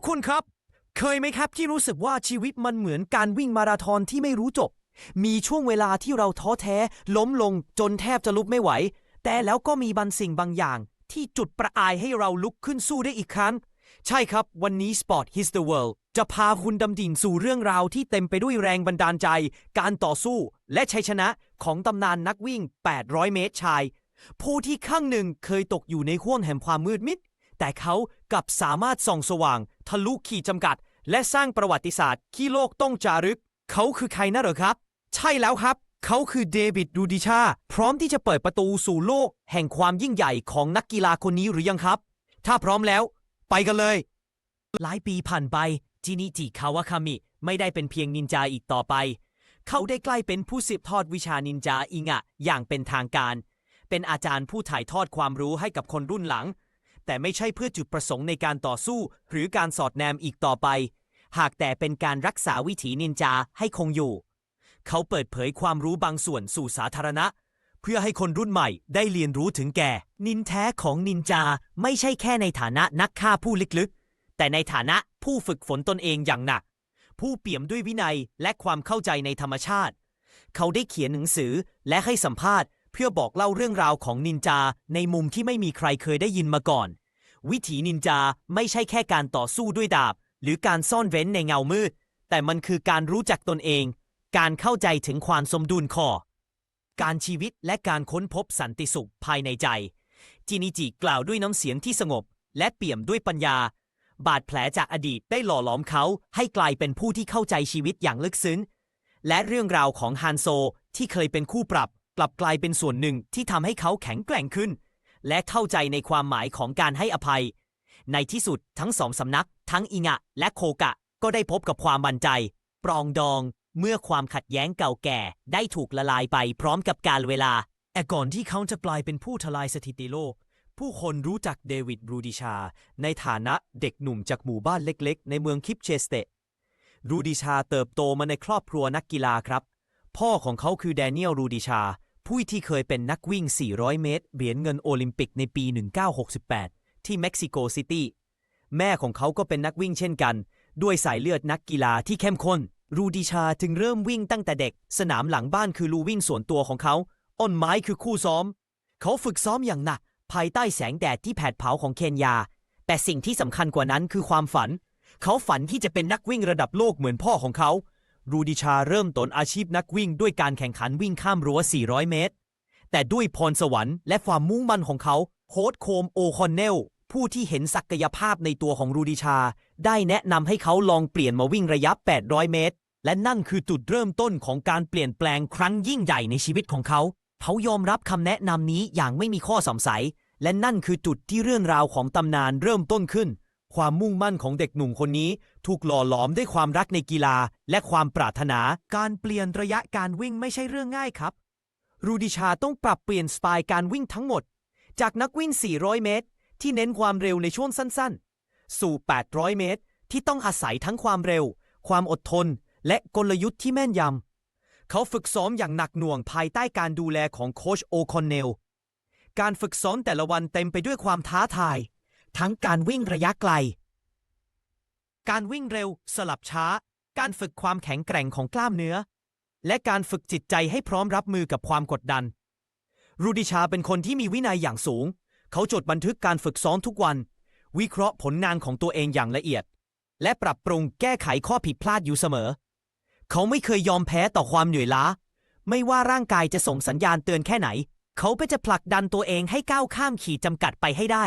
กคุณครับ เคยไหมครับที่รู้สึกว่าชีวิตมันเหมือนการวิ่งมาราธอนที่ไม่รู้จบ มีช่วงเวลาที่เราท้อแท้ ล้มลงจนแทบจะลุกไม่ไหว แต่แล้วก็มีบางสิ่งบางอย่าง ที่จุดประอายให้เราลุกขึ้นสู้ได้อีกครั้ง ใช่ครับ วันนี้ Sport His the World จะพาคุณดำดิ่งสู่เรื่องราวที่เต็มไปด้วยแรงบันดาลใจ การต่อสู้และชัยชนะของตำนานนักวิ่ง 800 เมตรชาย ผู้ที่ข้างหนึ่งเคยตกอยู่ในห้วงแห่งความมืดมิด แต่เขากลับสามารถส่องสว่าง ทะลุขีดจำกัด และสร้างประวัติศาสตร์ที่โลกต้องจารึก เขาคือใครนะเหรอครับ ใช่แล้วครับ เขาคือเดวิดดูดิชา พร้อมที่จะเปิดประตูสู่โลก แห่งความยิ่งใหญ่ของนักกีฬาคนนี้หรือยังครับ ถ้าพร้อมแล้ว ไปกันเลย หลายปีผ่านไปจินิจิคาวาคามิไม่ได้เป็นเพียงนินจาอีกต่อไป เขาได้ใกล้เป็นผู้สืบทอดวิชานินจาอิงะอย่างเป็นทางการ เป็นอาจารย์ผู้ถ่ายทอดความรู้ให้กับคนรุ่นหลัง แต่ไม่ใช่เพื่อจุดประสงค์ในการต่อสู้ หรือการสอดแนมอีกต่อไป หากแต่เป็นการรักษาวิถีนินจาให้คงอยู่ เขาเปิดเผยความรู้บางส่วนสู่สาธารณะ เพื่อให้คนรุ่นใหม่ได้เรียนรู้ถึงแก่ นินแท้ของนินจาไม่ใช่แค่ในฐานะนักฆ่าผู้ลึกๆ แต่ในฐานะผู้ฝึกฝนตนเองอย่างหนัก ผู้เปี่ยมด้วยวินัยและความเข้าใจในธรรมชาติ เขาได้เขียนหนังสือและให้สัมภาษณ์เพื่อบอกเล่าเรื่องราวของนินจาในมุมที่ไม่มีใครเคยได้ยินมาก่อน วิถีนินจาไม่ใช่แค่การต่อสู้ด้วยดาบ หรือการซ่อนเร้นในเงามืด แต่มันคือการรู้จักตนเอง การเข้าใจถึงความสมดุลคอการชีวิตและการค้นพบสันติสุขภายในใจ จินิจิกล่าวด้วยน้ำเสียงที่สงบ และเปี่ยมด้วยปัญญา บาดแผลจากอดีตได้หล่อหลอมเขา ให้กลายเป็นผู้ที่เข้าใจชีวิตอย่างลึกซึ้ง และเรื่องราวของฮันโซที่เคยเป็นคู่ปรับ กลับกลายเป็นส่วนหนึ่งที่ทำให้เขาแข็งแกร่งขึ้น และเข้าใจในความหมายของการให้อภัย ในที่สุดทั้งสองสำนัก ทั้งอิงะ และโคกะ ก็ได้พบกับความบันใจ ปรองดอง เมื่อความขัดแย้งเก่าแก่ได้ถูกละลายไปพร้อมกับการเวลาแต่ก่อนที่เขาจะกลายเป็นผู้ทลายสถิติโลก ผู้คนรู้จักเดวิดบรูดิชา ในฐานะเด็กหนุ่มจากหมู่บ้านเล็กๆ ในเมืองคิปเชสเตรูดิชาเติบโตมาในครอบครัวนักกีฬาครับ พ่อของเขาคือแดเนียลรูดิชา ผู้ที่เคยเป็นนักวิ่ง 400 เมตร เหรียญเงินโอลิมปิกในปี 1968 ที่เม็กซิโกซิตี้ แม่ของเขาก็เป็นนักวิ่งเช่นกัน ด้วยสายเลือดนักกีฬาที่เข้มข้น รูดิชาจึงเริ่มวิ่งตั้งแต่เด็ก สนามหลังบ้านคือลูวิ่งส่วนตัวของเขา อ้นไม้คือคู่ซ้อม เขาฝึกซ้อมอย่างหนัก ภายใต้แสงแดดที่แผดเผาของเคนยา แต่สิ่งที่สำคัญกว่านั้นคือความฝัน เขาฝันที่จะเป็นนักวิ่งระดับโลกเหมือนพ่อของเขา รูดิชาเริ่มต้นอาชีพนักวิ่งด้วยการแข่งขันวิ่งข้ามรั้ว 400 เมตร แต่ด้วยพรสวรรค์และความมุ่งมั่นของเขาโค้ชโคมโอคอนเนล ผู้ที่เห็นศักยภาพในตัวของรูดิชา ได้แนะนำให้เขาลองเปลี่ยนมาวิ่งระยะ 800 เมตร และนั่นคือจุดเริ่มต้นของการเปลี่ยนแปลงครั้งยิ่งใหญ่ในชีวิตของเขา เขายอมรับคำแนะนำนี้อย่างไม่มีข้อสงสัย และนั่นคือจุดที่เรื่องราวของตำนานเริ่มต้นขึ้น ความมุ่งมั่นของเด็กหนุ่มคนนี้ ถูกหล่อหลอมด้วยความรักในกีฬาและความปรารถนา การเปลี่ยนระยะการวิ่งไม่ใช่เรื่องง่ายครับ รูดิชาต้องปรับเปลี่ยนสไตล์การวิ่งทั้งหมด จากนักวิ่ง 400 เมตร ที่เน้นความเร็วในช่วงสั้นๆ สู่ 800 เมตร ที่ต้องอาศัยทั้งความเร็ว ความอดทน และกลยุทธ์ที่แม่นยำ เขาฝึกซ้อมอย่างหนักหน่วงภายใต้การดูแลของโค้ชโอคอนเนล การฝึกซ้อมแต่ละวันเต็มไปด้วยความท้าทาย ทั้งการวิ่งระยะไกล การวิ่งเร็ว สลับช้า การฝึกความแข็งแกร่งของกล้ามเนื้อ และการฝึกจิตใจให้พร้อมรับมือกับความกดดัน รูดิชาเป็นคนที่มีวินัยอย่างสูง เขาจดบันทึกการฝึกซ้อมทุกวัน วิเคราะห์ผลงานของตัวเองอย่างละเอียด และปรับปรุงแก้ไขข้อผิดพลาดอยู่เสมอ เขาไม่เคยยอมแพ้ต่อความเหนื่อยล้า ไม่ว่าร่างกายจะส่งสัญญาณเตือนแค่ไหน เขาก็จะผลักดันตัวเองให้ก้าวข้ามขีดจำกัดไปให้ได้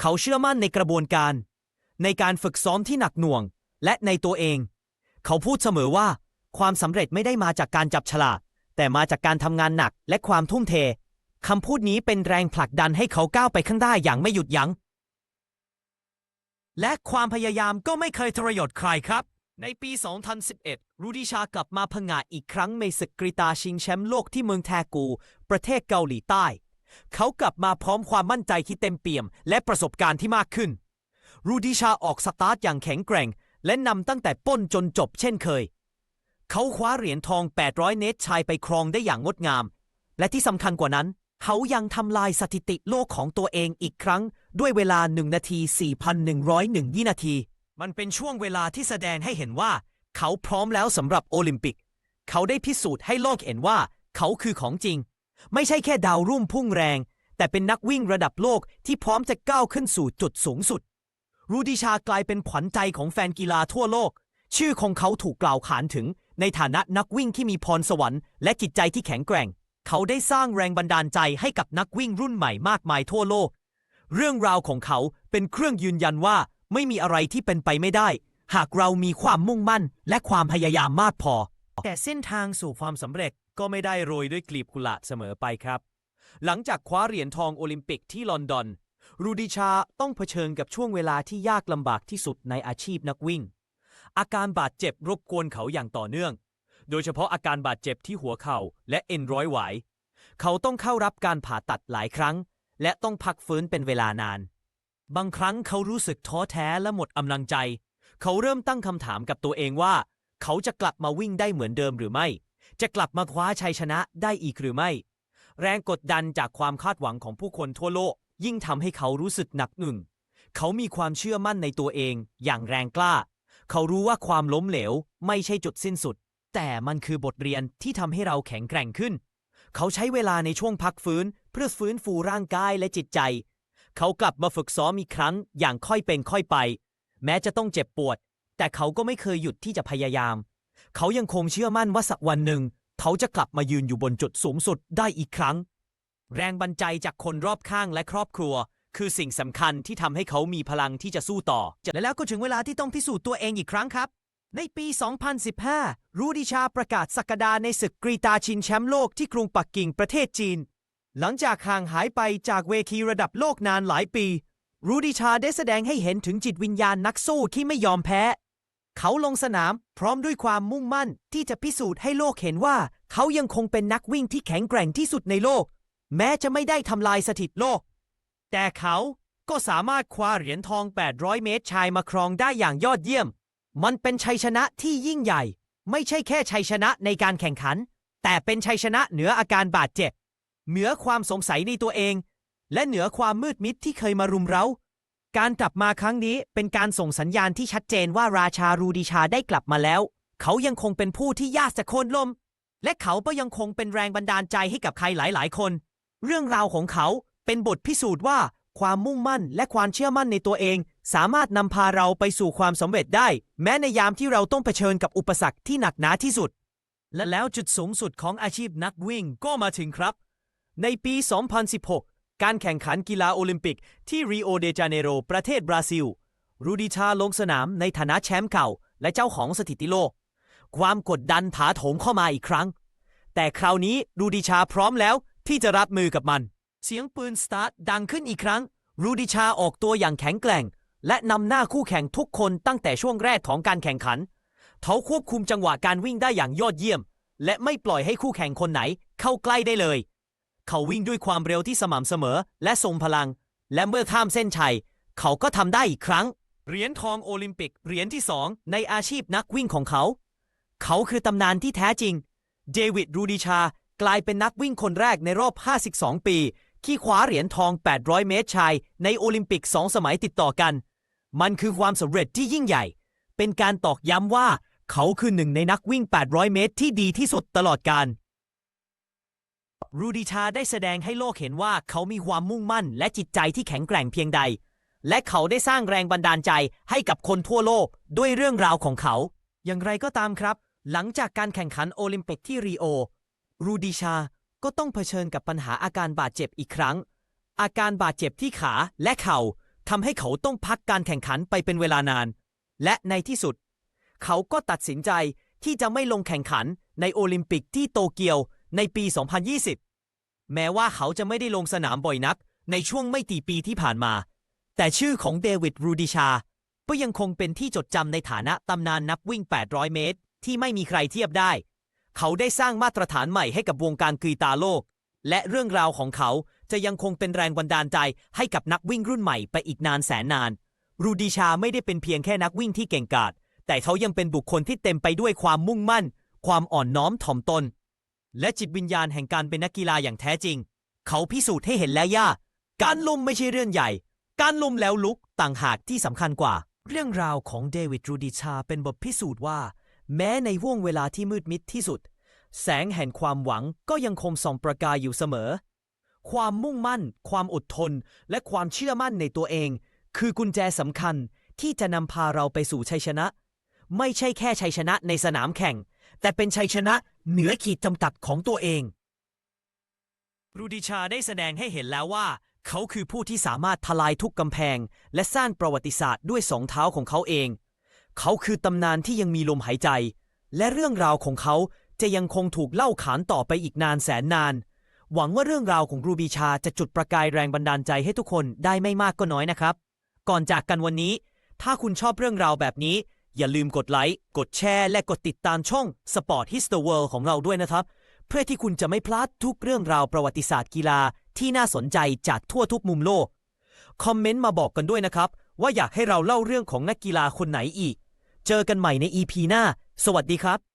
เขาเชื่อมั่นในกระบวนการ ในการฝึกซ้อมที่หนักหน่วง และในตัวเอง เขาพูดเสมอว่า ความสำเร็จไม่ได้มาจากการจับฉลากแต่มาจากการทำงานหนักและความทุ่มเทคำพูดนี้เป็นแรงผลักดันให้เขาก้าวไปข้างหน้าอย่างไม่หยุดยัง้ง และความพยายามก็ไม่เคยทรยศใครครับ ในปี 2011 รูดิชากลับมาผงาอีกครั้งในศึกกรีตาชิงแชมป์โลกที่เมืองแทกู ประเทศเกาหลีใต้ เขากลับมาพร้อมความมั่นใจที่เต็มเปี่ยม และประสบการณ์ที่มากขึ้น รูดิชาออกสตาร์ทอย่างแข็งแกร่ง และนำตั้งแต่ป้นจนจบเช่นเคย เขาคว้าเหรียญทอง 800เมตรชายไปครองได้อย่างงดงาม และที่สำคัญกว่านั้น เขายังทำลายสถิติโลกของตัวเองอีกครั้ง ด้วยเวลา 1 นาที 4,101วินาที มันเป็นช่วงเวลาที่แสดงให้เห็นว่า เขาพร้อมแล้วสำหรับโอลิมปิก เขาได้พิสูจน์ให้โลกเห็นว่า เขาคือของจริง ไม่ใช่แค่ดาวรุ่งพุ่งแรง แต่เป็นนักวิ่งระดับโลกที่พร้อมจะก้าวขึ้นสู่จุดสูงสุด รูดิชากลายเป็นขวัญใจของแฟนกีฬาทั่วโลก ชื่อของเขาถูกกล่าวขานถึง ในฐานะนักวิ่งที่มีพรสวรรค์และจิตใจที่แข็งแกร่ง เขาได้สร้างแรงบันดาลใจให้กับนักวิ่งรุ่นใหม่มากมายทั่วโลก เรื่องราวของเขาเป็นเครื่องยืนยันว่าไม่มีอะไรที่เป็นไปไม่ได้ หากเรามีความมุ่งมั่นและความพยายามมากพอ แต่เส้นทางสู่ความสำเร็จ ก็ไม่ได้โรยด้วยกลีบกุหลาบเสมอไปครับ หลังจากคว้าเหรียญทองโอลิมปิกที่ลอนดอน รูดิชาต้องเผชิญกับช่วงเวลาที่ยากลำบากที่สุดในอาชีพนักวิ่ง อาการบาดเจ็บรบกวนเขาอย่างต่อเนื่อง โดยเฉพาะอาการบาดเจ็บที่หัวเข่าและเอ็นร้อยหวายเขาต้องเข้ารับการผ่าตัดหลายครั้ง และต้องพักฟื้นเป็นเวลานาน บางครั้งเขารู้สึกท้อแท้และหมดกำลังใจ เขาเริ่มตั้งคำถามกับตัวเองว่า เขาจะกลับมาวิ่งได้เหมือนเดิมหรือไม่ จะกลับมาคว้าชัยชนะได้อีกหรือไม่ แรงกดดันจากความคาดหวังของผู้คนทั่วโลก ยิ่งทำให้เขารู้สึกหนักหนึ่ง เขามีความเชื่อมั่นในตัวเองอย่างแรงกล้า เขารู้ว่าความล้มเหลวไม่ใช่จุดสิ้นสุด แต่มันคือบทเรียนที่ทำให้เราแข็งแกร่งขึ้น เขาใช้เวลาในช่วงพักฟื้น เพื่อฟื้นฟูร่างกายและจิตใจ เขากลับมาฝึกซ้อมอีกครั้งอย่างค่อยเป็นค่อยไป แม้จะต้องเจ็บปวด แต่เขาก็ไม่เคยหยุดที่จะพยายาม เขายังคงเชื่อมั่นว่าสักวันหนึ่ง เขาจะกลับมายืนอยู่บนจุดสูงสุดได้อีกครั้ง แรงบันใจจากคนรอบข้างและครอบครัว คือสิ่งสำคัญที่ทำให้เขามีพลังที่จะสู้ต่อและแล้วก็ถึงเวลาที่ต้องพิสูจน์ตัวเองอีกครั้งครับ ในปี 2015 รูดิชาประกาศสักดาในศึกกรีตาชิงแชมป์โลกที่กรุงปักกิ่งประเทศจีน หลังจากห่างหายไปจากเวทีระดับโลกนานหลายปี รูดิชาได้แสดงให้เห็นถึงจิตวิญญาณนักสู้ที่ไม่ยอมแพ้ เขาลงสนามพร้อมด้วยความมุ่งมั่นที่จะพิสูจน์ให้โลกเห็นว่า เขายังคงเป็นนักวิ่งที่แข็งแกร่งที่สุดในโลก แม้จะไม่ได้ทำลายสถิติโลก แต่เขาก็สามารถคว้าเหรียญทอง 800 เมตรชายมาครองได้อย่างยอดเยี่ยม มันเป็นชัยชนะที่ยิ่งใหญ่ ไม่ใช่แค่ชัยชนะในการแข่งขัน แต่เป็นชัยชนะเหนืออาการบาดเจ็บ เหนือความสงสัยในตัวเอง และเหนือความมืดมิดที่เคยมารุมเร้า การกลับมาครั้งนี้เป็นการส่งสัญญาณที่ชัดเจนว่าราชารูดิชาได้กลับมาแล้ว เขายังคงเป็นผู้ที่ยากจะโค่นล้ม และเขาก็ยังคงเป็นแรงบันดาลใจให้กับใครหลาย ๆ คน เรื่องราวของเขาเป็นบทพิสูจน์ว่าความมุ่งมั่นและความเชื่อมั่นในตัวเอง สามารถนำพาเราไปสู่ความสำเร็จได้ แม้ในยามที่เราต้องเผชิญกับอุปสรรคที่หนักหนาที่สุด และแล้วจุดสูงสุดของอาชีพนักวิ่งก็มาถึงครับ ในปี 2016 การแข่งขันกีฬาโอลิมปิกที่ริโอเดจาเนโรประเทศบราซิล รูดิชาลงสนามในฐานะแชมป์เก่า และเจ้าของสถิติโลก ความกดดันถาโถมเข้ามาอีกครั้ง แต่คราวนี้รูดิชาพร้อมแล้วที่จะรับมือกับมัน เสียงปืนสตาร์ทดังขึ้นอีกครั้ง รูดิชาออกตัวอย่างแข็งแกร่ง และนำหน้าคู่แข่งทุกคนตั้งแต่ช่วงแรกของการแข่งขัน เขาควบคุมจังหวะการวิ่งได้อย่างยอดเยี่ยม และไม่ปล่อยให้คู่แข่งคนไหนเข้าใกล้ได้เลย เขาวิ่งด้วยความเร็วที่สม่ำเสมอ และทรงพลัง และเมื่อข้ามเส้นชัย เขาก็ทำได้อีกครั้ง เหรียญทองโอลิมปิก เหรียญที่สองในอาชีพนักวิ่งของเขา เขาคือตำนานที่แท้จริง เดวิดรูดิชากลายเป็นนักวิ่งคนแรกในรอบ 52 ปี ที่คว้าเหรียญทอง 800 เมตรชาย ในโอลิมปิกสองสมัยติดต่อกัน มันคือความสำเร็จที่ยิ่งใหญ่ เป็นการตอกย้ำว่า เขาคือหนึ่งในนักวิ่ง 800 เมตรที่ดีที่สุดตลอดกาล รูดิชาได้แสดงให้โลกเห็นว่าเขามีความมุ่งมั่นและจิตใจที่แข็งแกร่งเพียงใด และเขาได้สร้างแรงบันดาลใจให้กับคนทั่วโลกด้วยเรื่องราวของเขา อย่างไรก็ตามครับ หลังจากการแข่งขันโอลิมปิกที่ริโอ รูดิชาก็ต้องเผชิญกับปัญหาอาการบาดเจ็บอีกครั้ง อาการบาดเจ็บที่ขาและเข่าทำให้เขาต้องพักการแข่งขันไปเป็นเวลานาน และในที่สุด เขาก็ตัดสินใจที่จะไม่ลงแข่งขันในโอลิมปิกที่โตเกียว ในปี 2020 แม้ว่าเขาจะไม่ได้ลงสนามบ่อยนัก ในช่วงไม่กี่ปีที่ผ่านมา แต่ชื่อของเดวิดรูดิชา ก็ยังคงเป็นที่จดจำในฐานะตำนานนักวิ่ง 800 เมตร ที่ไม่มีใครเทียบได้ เขาได้สร้างมาตรฐานใหม่ให้กับวงการกีตาโลก และเรื่องราวของเขาจะยังคงเป็นแรงบันดาลใจให้กับนักวิ่งรุ่นใหม่ไปอีกนานแสนนาน รูดิชาไม่ได้เป็นเพียงแค่นักวิ่งที่เก่งกาจแต่เขายังเป็นบุคคลที่เต็มไปด้วยความมุ่งมั่น ความอ่อนน้อมถ่อมตน และจิตวิญญาณแห่งการเป็นนักกีฬาอย่างแท้จริง เขาพิสูจน์ให้เห็นแล้วย่า การล้มไม่ใช่เรื่องใหญ่ การล้มแล้วลุกต่างหากที่สำคัญกว่า เรื่องราวของเดวิดรูดิชาเป็นบทพิสูจน์ว่า แม้ในห่วงเวลาที่มืดมิดที่สุด แสงแห่งความหวังก็ยังคงส่องประกายอยู่เสมอ ความมุ่งมั่น ความอดทน และความเชื่อมั่นในตัวเอง คือกุญแจสำคัญที่จะนำพาเราไปสู่ชัยชนะ ไม่ใช่แค่ชัยชนะในสนามแข่ง แต่เป็นชัยชนะ เหนือขีดจำกัดของตัวเอง รูดิชาได้แสดงให้เห็นแล้วว่า เขาคือผู้ที่สามารถทลายทุกกำแพง และสร้างประวัติศาสตร์ด้วยสองเท้าของเขาเอง เขาคือตำนานที่ยังมีลมหายใจ และเรื่องราวของเขาจะยังคงถูกเล่าขานต่อไปอีกนานแสนนาน หวังว่าเรื่องราวของรูบิชาจะจุดประกายแรงบันดาลใจให้ทุกคนได้ไม่มากก็น้อยนะครับ ก่อนจากกันวันนี้ ถ้าคุณชอบเรื่องราวแบบนี้ อย่าลืมกดไลค์ กดแชร์ และกดติดตามช่อง Sport His the World ของเราด้วยนะครับ เพื่อที่คุณจะไม่พลาดทุกเรื่องราวประวัติศาสตร์กีฬาที่น่าสนใจจากทั่วทุกมุมโลก คอมเมนต์มาบอกกันด้วยนะครับ ว่าอยากให้เราเล่าเรื่องของนักกีฬาคนไหนอีก เจอกันใหม่ใน EP หน้า สวัสดีครับ